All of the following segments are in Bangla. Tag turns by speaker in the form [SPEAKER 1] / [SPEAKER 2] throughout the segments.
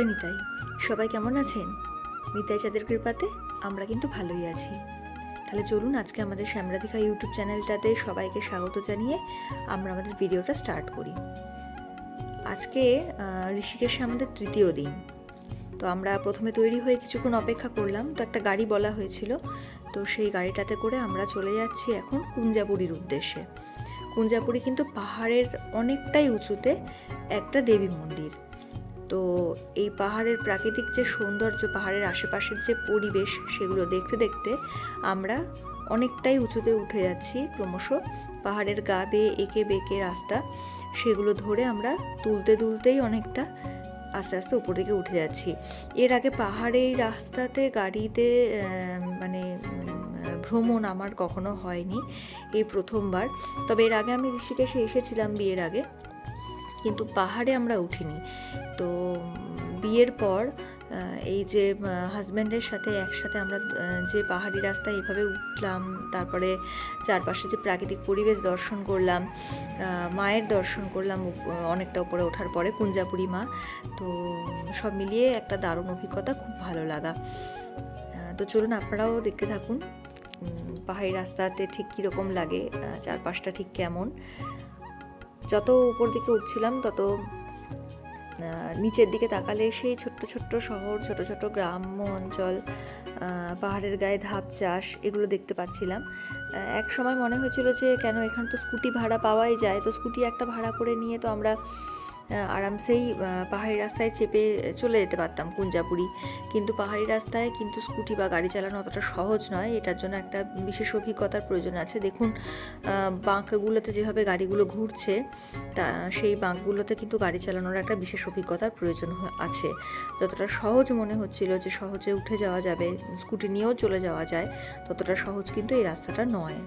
[SPEAKER 1] জয় নিতাই। সবাই কেমন আছেন? নিতাই চাঁদের কৃপাতে আমরা কিন্তু ভালোই আছি। তাহলে চলুন আজকে আমাদের শ্যামরাধিকা ইউটিউব চ্যানেলটাতে সবাইকে স্বাগত জানিয়ে আমরা আমাদের ভিডিওটা স্টার্ট করি। আজকে ঋষিকেশে আমাদের তৃতীয় দিন। তো আমরা প্রথমে তৈরি হয়ে কিছুক্ষণ অপেক্ষা করলাম, তো একটা গাড়ি বলা হয়েছিল। তো সেই গাড়িটাতে করে আমরা চলে যাচ্ছি এখন কুঞ্জাপুরীর উদ্দেশ্যে। কুঞ্জাপুরি কিন্তু পাহাড়ের অনেকটাই উঁচুতে একটা দেবী মন্দির। তো এই পাহাড়ের প্রাকৃতিক যে সৌন্দর্য, পাহাড়ের আশেপাশের যে পরিবেশ, সেগুলো দেখতে দেখতে আমরা অনেকটাই উঁচুতে উঠে যাচ্ছি ক্রমশ। পাহাড়ের গা বেয়ে এঁকে বেঁকে রাস্তা, সেগুলো ধরে আমরা তুলতে তুলতেই অনেকটা আস্তে আস্তে উপর দিকে উঠে যাচ্ছি। এর আগে পাহাড়ে এই রাস্তাতে গাড়িতে মানে ভ্রমণ আমার কখনো হয়নি এই প্রথমবার। তবে এর আগে আমি ঋষিকেশে এসেছিলাম বিয়ের আগে। কিন্তু পাহাড়ে আমরা উঠিনি। তো, বিয়ের পর এই যে হাজব্যান্ডের সাথে একসাথে আমরা যে পাহাড়ি রাস্তায় এভাবে উঠলাম, তারপরে চারপাশে যে প্রাকৃতিক পরিবেশ দর্শন করলাম মায়ের দর্শন করলাম অনেকটা উপরে ওঠার পরে কুঞ্জাপুরি মা। তো, সব মিলিয়ে একটা দারুণ অভিজ্ঞতা, খুব ভালো লাগা। তো চলুন আপনারাও দেখতে থাকুন পাহাড়ি রাস্তাতে ঠিক কীরকম লাগে চারপাশটা ঠিক কেমন। যত উপর দিকে উঠছিলাম, তত নিচের দিকে তাকালে সেই ছোট্ট ছোট্ট শহর, ছোট ছোট গ্রাম্য অঞ্চল পাহাড়ের গায়ে ধাপ চাষ এগুলো দেখতে পাচ্ছিলাম। এক সময় মনে হয়েছিল যে কেন এখানে তো স্কুটি ভাড়া পাওয়াই যায়, তো স্কুটি একটা ভাড়া করে নিয়ে তো আমরা আরামসেই পাহাড়ি রাস্তায় চেপে চলে যেতে পারতাম কুঞ্জাপুরি। কিন্তু পাহাড়ি রাস্তায় কিন্তু স্কুটি বা গাড়ি চালানো অতটা সহজ নয়। এটার জন্য একটা বিশেষ অভিজ্ঞতার প্রয়োজন আছে। দেখুন বাঁকগুলোতে যেভাবে গাড়িগুলো ঘুরছে, তা, সেই বাঁকগুলোতে কিন্তু গাড়ি চালানোর একটা বিশেষ অভিজ্ঞতার প্রয়োজন আছে। যতটা সহজ মনে হচ্ছিল যে সহজে উঠে যাওয়া যাবে, স্কুটি নিয়েও চলে যাওয়া যায়, ততটা সহজ কিন্তু এই রাস্তাটা নয়।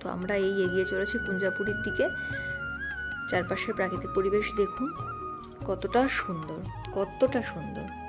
[SPEAKER 1] তো আমরা এই এগিয়ে চলেছি কুঞ্জাপুরীর দিকে। চারপাশের প্রাকৃতিক পরিবেশ দেখুন কতটা সুন্দর কতটা সুন্দর।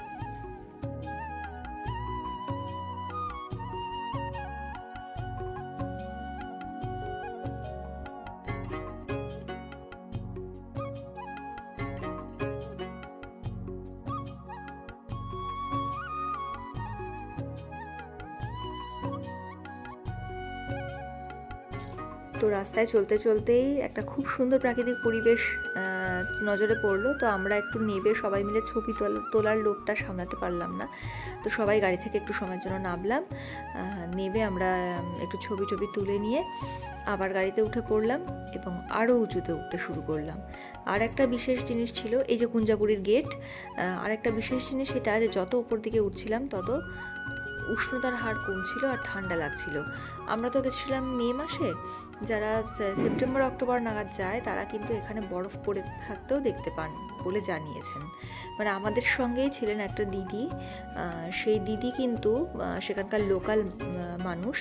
[SPEAKER 1] তো রাস্তায় চলতে চলতেই একটা খুব সুন্দর প্রাকৃতিক পরিবেশ নজরে পড়ল। তো আমরা একটু নেবে সবাই মিলে ছবি তোল- তোলার লোকটা সামলাতে পারলাম না। তো সবাই গাড়ি থেকে একটু সময়ের জন্য নামলাম। নেবে আমরা একটু ছবি টবি তুলে নিয়ে আবার গাড়িতে উঠে পড়লাম এবং আরও উঁচুতে উঠতে শুরু করলাম। আর একটা বিশেষ জিনিস ছিল, এই যে কুঞ্জাপুরীর গেট আর একটা বিশেষ জিনিস সেটা যে যত উপর দিকে উঠছিলাম তত উষ্ণতার হার কমছিল আর ঠান্ডা লাগছিল। আমরা তো গেছিলাম মে মাসে যারা সেপ্টেম্বর, অক্টোবর নাগাদ যায়, তারা কিন্তু এখানে বরফ পড়ে থাকতেও দেখতে পান বলে জানিয়েছেন। মানে আমাদের সঙ্গেই ছিলেন একটা দিদি সেই দিদি কিন্তু সেখানকার লোকাল মানুষ।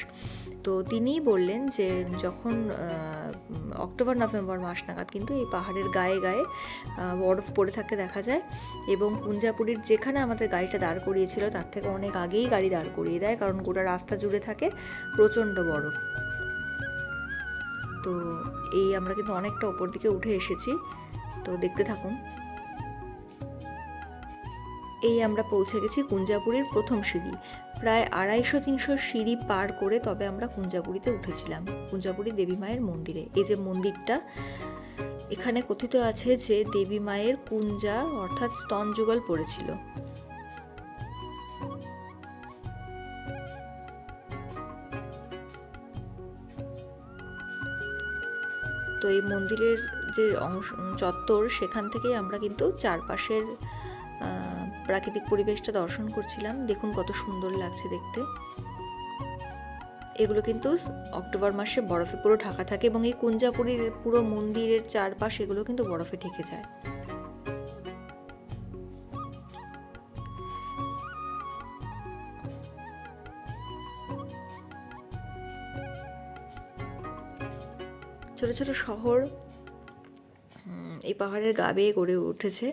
[SPEAKER 1] তো তিনিই বললেন যে যখন অক্টোবর, নভেম্বর মাস নাগাদ কিন্তু এই পাহাড়ের গায়ে গায়ে বরফ পড়ে থাকতে দেখা যায় এবং কুঞ্জাপুরীর যেখানে আমাদের গাড়িটা দাঁড় করিয়েছিল, তার থেকে অনেক আগেই গাড়ি দাঁড় করিয়ে দেয় কারণ গোটা রাস্তা জুড়ে থাকে প্রচণ্ড বরফ। তো এই আমরা কিন্তু অনেকটা ওপর দিকে উঠে এসেছি। তো দেখতে থাকুন। এই আমরা পৌঁছে গেছি কুঞ্জাপুরীর প্রথম সিঁড়ি। প্রায় আড়াইশো তিনশো সিঁড়ি পার করে তবে আমরা কুঞ্জাপুরীতে উঠেছিলাম, কুঞ্জাপুরী দেবী মায়ের মন্দিরে। এই যে মন্দিরটা, এখানে কথিত আছে যে দেবী মায়ের কুঞ্জা অর্থাৎ স্তন যুগল পড়েছিল। তো এই মন্দিরের যে অংশ চত্বর, সেখান থেকেই আমরা কিন্তু চারপাশের প্রাকৃতিক পরিবেশটা দর্শন করছিলাম। দেখুন কত সুন্দর লাগছে দেখতে। এগুলো কিন্তু অক্টোবর মাসে বরফে পুরো ঢাকা থাকে এবং এই কুঞ্জাপুরীর পুরো মন্দিরের চারপাশ এগুলো কিন্তু বরফে ঢেকে যায়। ছোট ছোট শহর এই পাহাড়ের গা বেয়ে গড়ে উঠেছে।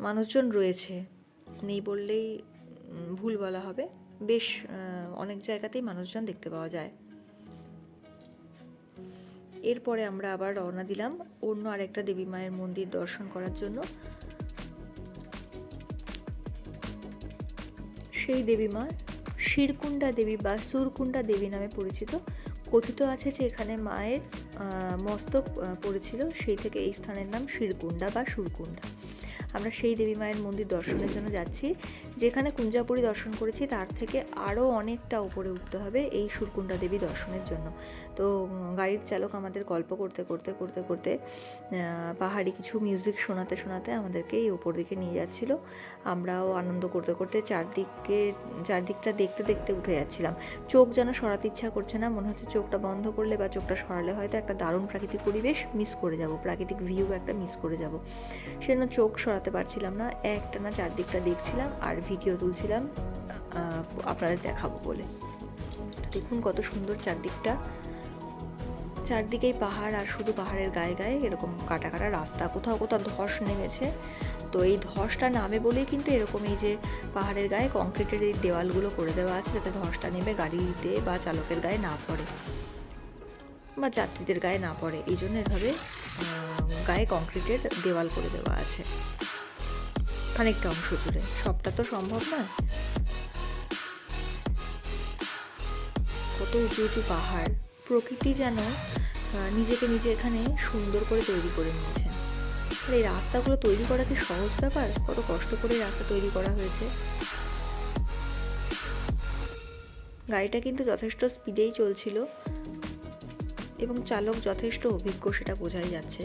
[SPEAKER 1] মানুষজন রয়েছে। নেই বললেই ভুল বলা হবে। বেশ অনেক জায়গাতেই মানুষজন দেখতে পাওয়া যায়। এরপরে আমরা আবার রওনা দিলাম অন্য আরেকটা দেবী মায়ের মন্দির দর্শন করার জন্য। সেই দেবী মা শিরকুণ্ডা দেবী বা সুরকুণ্ডা দেবী নামে পরিচিত। কথিত আছে যে এখানে মায়ের মস্তক পড়েছিল। সেই থেকে এই স্থানের নাম শিরকুণ্ডা বা সুরকুণ্ডা। আমরা সেই দেবী মায়ের মন্দির দর্শনের জন্য যাচ্ছি। যেখানে কুঞ্জাপুরি দর্শন করেছি, তার থেকে আরও অনেকটা উপরে উঠতে হবে এই সুরকুণ্ডা দেবী দর্শনের জন্য। তো গাড়ির চালক আমাদের গল্প করতে করতে করতে করতে পাহাড়ি কিছু মিউজিক শোনাতে শোনাতে আমাদেরকে এই ওপর দিকে নিয়ে যাচ্ছিল। আমরাও আনন্দ করতে করতে চারদিকে, চারদিকটা দেখতে দেখতে উঠে যাচ্ছিলাম। চোখ যেন সরাতে ইচ্ছা করছে না, মনে হচ্ছে চোখটা বন্ধ করলে বা চোখটা সরালে হয়তো একটা দারুণ প্রাকৃতিক পরিবেশ মিস করে যাব, প্রাকৃতিক ভিউ একটা মিস করে যাব। সেজন্য চোখ সরাতে পারছিলাম না। একটা না চারদিকটা দেখছিলাম আর ভিডিও তুলছিলাম আপনাদের দেখাবো বলে। দেখুন কত সুন্দর চারদিকটা। চারদিকেই পাহাড় আর শুধু পাহাড়ের গায়ে গায়ে এরকম কাটা কাটা রাস্তা। কোথাও কোথাও ধস নেমেছে। তো এই ধসটা নামে বলেই কিন্তু এরকম এই যে পাহাড়ের গায়ে কংক্রিটের এই দেওয়ালগুলো করে দেওয়া আছে যাতে ধসটা নেমে গাড়িতে বা চালকের গায়ে না পড়ে বা যাত্রীদের গায়ে না পড়ে। এই জন্য এভাবে গায়ে কংক্রিটের দেওয়াল করে দেওয়া আছে। খানিকটা অংশ জুড়ে সবটা তো সম্ভব নয়। কত উঁচু উঁচু পাহাড়। প্রকৃতি যেন নিজেকে নিজে এখানে সুন্দর করে তৈরি করে নিয়েছে। আর এই রাস্তাগুলো তৈরি করা কি সহজ ব্যাপার? কত কষ্ট করে রাস্তা তৈরি করা হয়েছে। গাড়িটা কিন্তু যথেষ্ট স্পিডেই চলছিল এবং চালক যথেষ্ট অভিজ্ঞ, সেটা বোঝাই যাচ্ছে।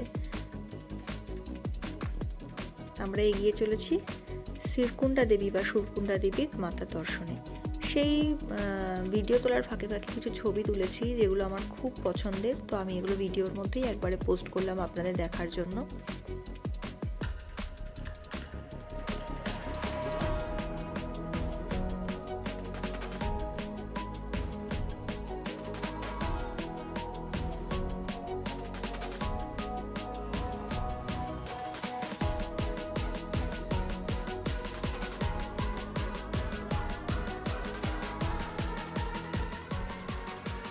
[SPEAKER 1] আমরা এগিয়ে চলেছি শিরকুণ্ডা দেবী বা সুরকুণ্ডা দেবীর মাতা দর্শনে। সেই ভিডিও তোলার ফাঁকে ফাঁকে কিছু ছবি তুলেছি যেগুলো আমার খুব পছন্দের। তো আমি এগুলো ভিডিওর মধ্যেই একবারে পোস্ট করলাম আপনাদের দেখার জন্য।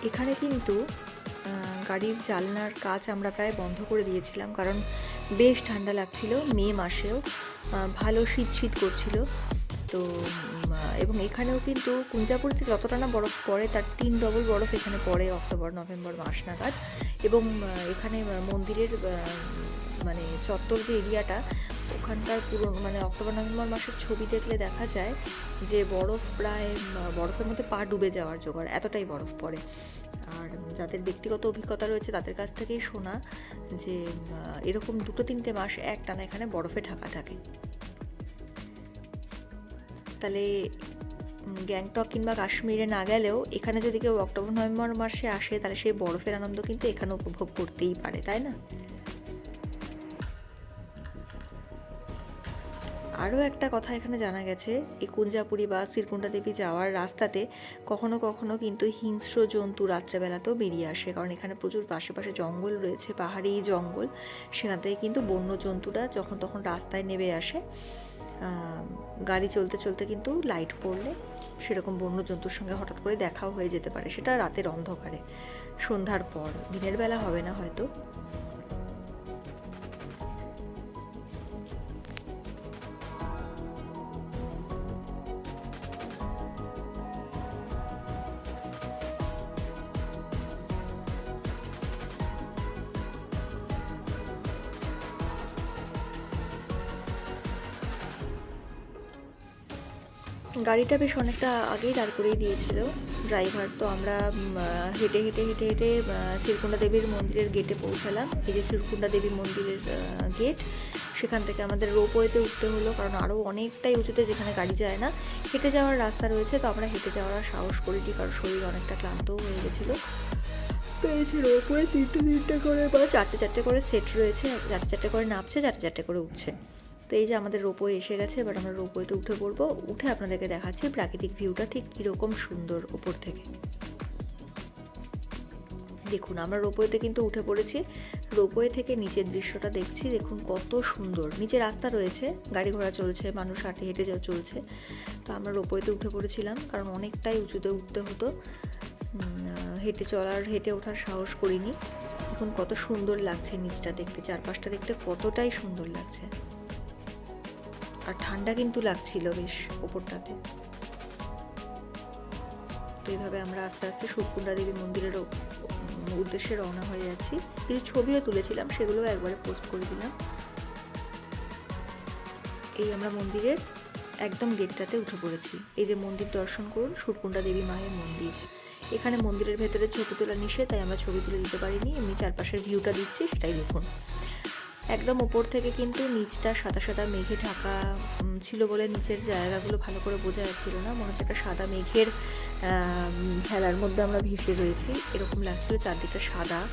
[SPEAKER 1] এখানে কিন্তু গাড়ির জানলার কাজ আমরা প্রায় বন্ধ করে দিয়েছিলাম কারণ বেশ ঠান্ডা লাগছিল। মে মাসেও ভালো শীত শীত করছিল। তো এবং এখানেও কিন্তু কুঞ্জাপুরিতে যতটা না বরফ পড়ে তার তিন ডবল বরফ এখানে পড়ে অক্টোবর, নভেম্বর মাস নাগাদ। এবং এখানে মন্দিরের মানে চত্বর যে এরিয়াটা, ওখানকার পুরো মানে অক্টোবর, নভেম্বর মাসের ছবি দেখলে দেখা যায় যে বরফ প্রায়, বরফের মধ্যে পা ডুবে যাওয়ার জোগাড়, এতটাই বরফ পড়ে। আর যাদের ব্যক্তিগত অভিজ্ঞতা রয়েছে তাদের কাছ থেকেই শোনা যে এরকম দুটো তিনটে মাস এক টানা এখানে বরফে ঢাকা থাকে। তাহলে গ্যাংটক কিংবা কাশ্মীরে না গেলেও এখানে যদি কেউ অক্টোবর, নভেম্বর মাসে আসে তাহলে সেই বরফের আনন্দ কিন্তু এখানে উপভোগ করতেই পারে, তাই না? আরও একটা কথা এখানে জানা গেছে, এই কুঞ্জাপুরি বা শ্রীকুণ্ডা দেবী যাওয়ার রাস্তাতে কখনো কখনো কিন্তু হিংস্র জন্তু রাত্রেবেলাতেও বেরিয়ে আসে। কারণ এখানে প্রচুর পাশে জঙ্গল রয়েছে, পাহাড়ি জঙ্গল। সেখান থেকে কিন্তু বন্য জন্তুরা যখন তখন রাস্তায় নেমে আসে। গাড়ি চলতে চলতে কিন্তু লাইট পড়লে সেরকম বন্য জন্তুর সঙ্গে হঠাৎ করে দেখাও হয়ে যেতে পারে। সেটা রাতের অন্ধকারে। সন্ধ্যার পর, দিনের বেলা হবে না হয়তো। গাড়িটা বেশ অনেকটা আগেই দাঁড় করিয়ে দিয়েছিল ড্রাইভার। তো আমরা হেঁটে হেঁটে হেঁটে হেঁটে আহ, শিরকুণ্ডা দেবীর মন্দিরের গেটে পৌঁছালাম। এই যে শিরকুণ্ডা দেবী মন্দিরের গেট সেখান থেকে আমাদের রোপওয়েতে উঠতে হলো কারণ আরও অনেকটাই উঁচুতে যেখানে গাড়ি যায় না হেঁটে যাওয়ার রাস্তা রয়েছে। তো আমরা হেঁটে যাওয়ার সাহস করিনি কারণ শরীর অনেকটা ক্লান্তও হয়ে গেছিল। পেয়েছি রোপওয়ে তিনটে তিনটে করে বা চারটে চারটে করে সেট রয়েছে। চারটে চারটে করে নামছে চারটে চারটে করে উঠছে। তো এই যে আমাদের রোপওয়ে এসে গেছে, এবার আমরা রোপওয়েতে উঠে পড়ব। উঠে আপনাদেরকে দেখাচ্ছি প্রাকৃতিক ভিউটা ঠিক কীরকম সুন্দর ওপর থেকে। দেখুন, আমরা রোপওয়েতে কিন্তু উঠে পড়েছি। রোপওয়ে থেকে নিচের দৃশ্যটা দেখছি, দেখুন কত সুন্দর। নিচে রাস্তা রয়েছে, গাড়ি ঘোড়া চলছে, মানুষ হাঁটে হেঁটে যা চলছে। তো আমরা রোপওয়েতে উঠে পড়েছিলাম, কারণ অনেকটাই উঁচুতে উঠতে হতো। হেঁটে চলার, হেঁটে ওঠার সাহস করিনি। এখন কত সুন্দর লাগছে নিচটা দেখতে, চারপাশটা দেখতে কতটাই সুন্দর লাগছে। আর ঠান্ডা কিন্তু লাগছিল বেশ ওপরটাতে। তো এইভাবে আমরা আস্তে আস্তে সুকুণ্ডা দেবী মন্দিরের উদ্দেশ্যে রওনা হয়ে যাচ্ছি। কিছু ছবিও তুলেছিলাম, সেগুলোও একবারে পোস্ট করে দিলাম। এই আমরা মন্দিরের একদম গেটটাতে উঠে পড়েছি। এই যে মন্দির দর্শন করুন সুরকুণ্ডা দেবী মায়ের মন্দির। এখানে মন্দিরের ভেতরে ছবি তোলা নিষেধ, তাই আমরা ছবি তুলে দিতে পারিনি। এমনি চারপাশের ভিউটা দিচ্ছি, সেটাই দেখুন। একদম উপর থেকে কিন্তু নিচটা সাদা সাদা মেঘে ঢাকা ছিল বলে নিচের জায়গাগুলো ভালো করে বোঝা যাচ্ছিল না। মনে হচ্ছে একটা সাদা মেঘের খেলার মধ্যে আমরা ভেসে রয়েছি। এরকম লাগছিল চারদিকটা সাদা।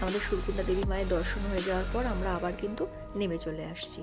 [SPEAKER 1] আমাদের সুরকুণ্ডা দেবী মায়ের দর্শন হয়ে যাওয়ার পর আমরা আবার কিন্তু নেমে চলে আসছি।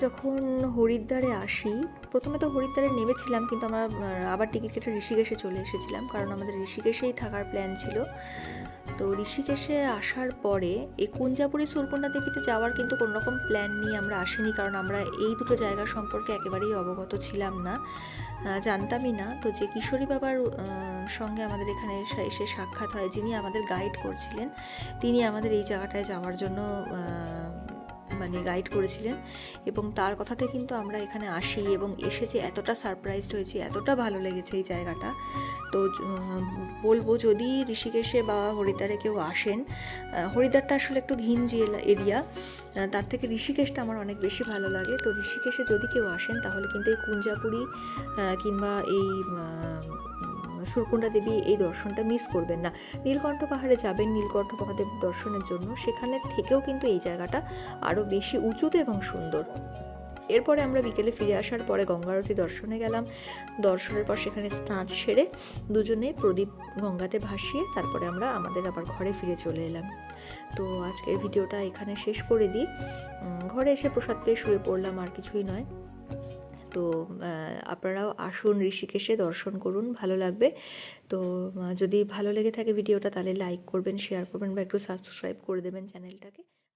[SPEAKER 1] যখন হরিদ্বারে আসি, প্রথমে তো হরিদ্বারে নেমেছিলাম, কিন্তু আমরা আবার টিকিট কেটে ঋষিকেশে চলে এসেছিলাম, কারণ আমাদের ঋষিকেশেই থাকার প্ল্যান ছিল। তো ঋষিকেশে আসার পরে এই কুঞ্জাপুরি সুরকুণ্ডা দেবীতে যাওয়ার কিন্তু কোনো রকম প্ল্যান নিয়ে আমরা আসিনি, কারণ আমরা এই দুটো জায়গা সম্পর্কে একেবারেই অবগত ছিলাম না জানতামই না। তো যে কিশোরী বাবার সঙ্গে আমাদের এখানে এসে- সাক্ষাৎ হয়, যিনি আমাদের গাইড করছিলেন, তিনি আমাদের এই জায়গাটায় যাওয়ার জন্য মানে গাইড করেছিলেন এবং তার কথাতে কিন্তু আমরা এখানে আসি এবং এসে যে এতটা সারপ্রাইজড হয়েছি, এতটা ভালো লেগেছে এই জায়গাটা। তো বলব যদি ঋষিকেশে বা হরিদ্বারে কেউ আসেন হরিদ্বারটা আসলে একটু ঘিঞ্জি এরিয়া। তার থেকে ঋষিকেশটা আমার অনেক বেশি ভালো লাগে। তো ঋষিকেশে যদি কেউ আসেন তাহলে কিন্তু এই কুঞ্জাপুরি কিংবা এই সুরকুণ্ডা দেবী? এই দর্শনটা মিস করবেন না। নীলকণ্ঠ পাহাড়ে যাবেন। নীলকণ্ঠ মহাদেব দর্শনের জন্য। সেখানে থেকেও কিন্তু এই জায়গাটা আরও বেশি উঁচুতে এবং সুন্দর। এরপরে আমরা বিকেলে ফিরে আসার পরে গঙ্গারতি দর্শনে গেলাম। দর্শনের পর সেখানে স্নান সেরে দুজনে প্রদীপ গঙ্গাতে ভাসিয়ে তারপরে আমরা আমাদের আবার ঘরে ফিরে চলে এলাম। তো আজকের ভিডিওটা এখানে শেষ করে দিই। ঘরে এসে প্রসাদ পেয়ে শুয়ে পড়লাম আর কিছুই নয়। তো আপনারাও আসুন ঋষিকেশে, দর্শন করুন, ভালো লাগবে। তো যদি ভালো লেগে থাকে ভিডিওটা তাহলে লাইক করবেন শেয়ার করবেন বা একটু সাবস্ক্রাইব করে দেবেন চ্যানেলটাকে।